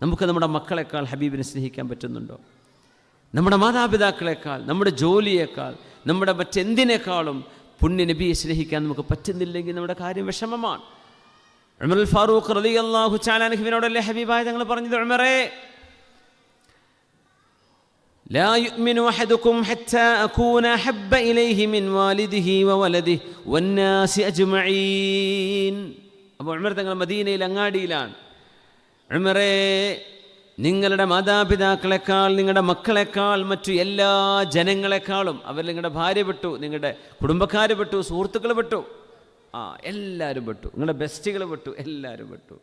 നമുക്ക് നമ്മുടെ മക്കളെക്കാൾ ഹബീബിനെ സ്നേഹിക്കാൻ പറ്റുന്നുണ്ടോ നമ്മുടെ മാതാപിതാക്കളെക്കാൾ നമ്മുടെ ജോലിയേക്കാൾ നമ്മുടെ മറ്റെന്തിനേക്കാളും പുണ്യ നബിയെ സ്നേഹിക്കാൻ നമുക്ക് പറ്റുന്നില്ലെങ്കിൽ നമ്മുടെ കാര്യം വിഷമമാണ് ഉമറുൽ ഫാറൂഖ് റലി അള്ളാഹു ചാലാൻഹുവിനോടല്ലേ ഹബീബായ തങ്ങൾ പറഞ്ഞത് ഉമറേ لا يؤمن أحدكم حتى أكون أحب إليه من والده وولده والناس أجمعين അപ്പോൾ ഉമർ തങ്ങൾ മദീനയിൽ അങ്ങാടിയിലാണ് ഉമറേ നിങ്ങളുടെ മാതാപിതാക്കളെക്കാൾ നിങ്ങളുടെ മക്കളെക്കാൾ മറ്റു എല്ലാ ജനങ്ങളെക്കാളും അവർ നിങ്ങളുടെ ഭാര്യ പെട്ടു നിങ്ങളുടെ കുടുംബക്കാർ പെട്ടു സുഹൃത്തുക്കൾ പെട്ടു. ആ എല്ലാവരും പെട്ടു. നിങ്ങളുടെ ബെസ്റ്റുകൾ പെട്ടു. എല്ലാവരും പെട്ടു.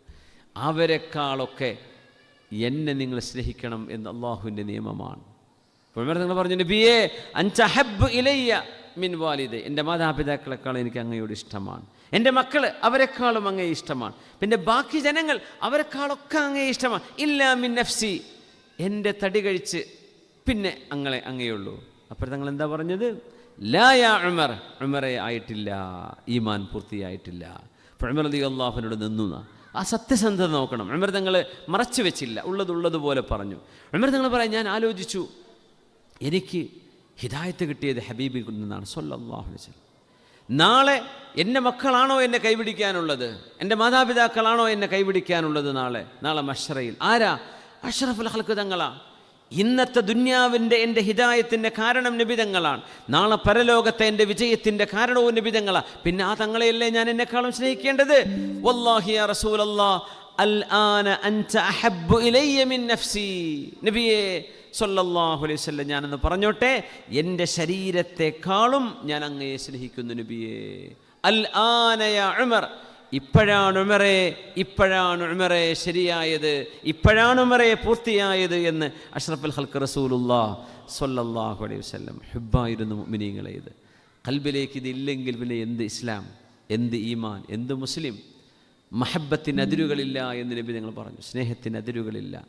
അവരെക്കാളൊക്കെ എന്നെ നിങ്ങൾ സ്നേഹിക്കണം എന്ന് അള്ളാഹുവിന്റെ നിയമമാണ്. നിങ്ങൾ പറഞ്ഞു നബിയെ അഞ്ചഹബ് ഇലയ്യ. മിൻ വാലിദ്. എന്റെ മാതാപിതാക്കളെക്കാൾ എനിക്ക് അങ്ങയോട് ഇഷ്ടമാണ്. എന്റെ മക്കൾ അവരെക്കാളും അങ്ങേ ഇഷ്ടമാണ്. പിന്നെ ബാക്കി ജനങ്ങൾ അവരെക്കാളൊക്കെ അങ്ങേ ഇഷ്ടമാണ്. ഇല്ല മിൻ നഫ്സി. എന്റെ തടി കഴിച്ച് പിന്നെ അങ്ങളെ അങ്ങേയുള്ളൂ അപ്പോൾ തങ്ങൾ എന്താ പറഞ്ഞത്? ലായ ഉമർ. ഉമറെ ആയിട്ടില്ല. ഈമാൻ പൂർത്തിയായിട്ടില്ല. അപ്പോൾ ഉമർ അലി അള്ളാഹുവിനോട് നിന്നു ആ സത്യസന്ധത നോക്കണം. ഉമർ തങ്ങൾ മറച്ചു വെച്ചില്ല. ഉള്ളതുള്ളതുപോലെ പറഞ്ഞു. ഉമർ തങ്ങൾ പറയാൻ ഞാൻ ആലോചിച്ചു. എനിക്ക് ഹിദായത്ത് കിട്ടിയത് ഹബീബിൽ നിന്നാണ് സല്ലല്ലാഹു അലൈഹി വസല്ലം. നാളെ എന്റെ മക്കളാണോ എന്നെ കൈപിടിക്കാനുള്ളത്? എന്റെ മാതാപിതാക്കളാണോ എന്നെ കൈപിടിക്കാനുള്ളത് നാളെ? നാളെ മഷറയിൽ. ആരാ? അഷ്റഫുൽ ഹൽക്ക് തങ്ങളാ. ഇന്നത്തെ ദുന്യാവിന്റെ എന്റെ ഹിദായത്തിന്റെ കാരണം നിബിതങ്ങളാണ് നാളെ പരലോകത്തെ എന്റെ വിജയത്തിന്റെ കാരണവും നിബിതങ്ങളാണ് പിന്നെ ആ തങ്ങളെയല്ലേ ഞാൻ എന്നെക്കാളും സ്നേഹിക്കേണ്ടത്? വല്ലാഹിയ റസൂലല്ലാ. നബിയേ സല്ലല്ലാഹു അലൈഹി വസല്ലം ഞാനെന്ന് പറഞ്ഞോട്ടെ? എന്റെ ശരീരത്തെക്കാളും ഞാൻ അങ്ങയെ സ്നേഹിക്കുന്നു നബിയെ. അൽ ആനയ ഉമർ. ഇപ്പോഴാണ് ഉമറെ ഇപ്പോഴാണ് ഉമറെ ശരിയായത് ഇപ്പോഴാണ് ഉമറെ പൂർത്തിയായത് എന്ന് അഷ്റഫുൽ ഹൽക്ക് റസൂലുല്ലാ സൊല്ലാഹു അലൈഹി വസല്ലം ഹുബായിരുന്നു മുഅ്മിനീങ്ങളെ ഇത്. കൽബിലേക്ക് ഇതില്ലെങ്കിൽ പിന്നെ എന്ത് ഇസ്ലാം എന്ത് ഈമാൻ എന്ത് മുസ്ലിം? മഹബത്തിന് അതിരുകളില്ല എന്ന് നബി നിങ്ങൾ പറഞ്ഞു. സ്നേഹത്തിന് അതിരുകളില്ല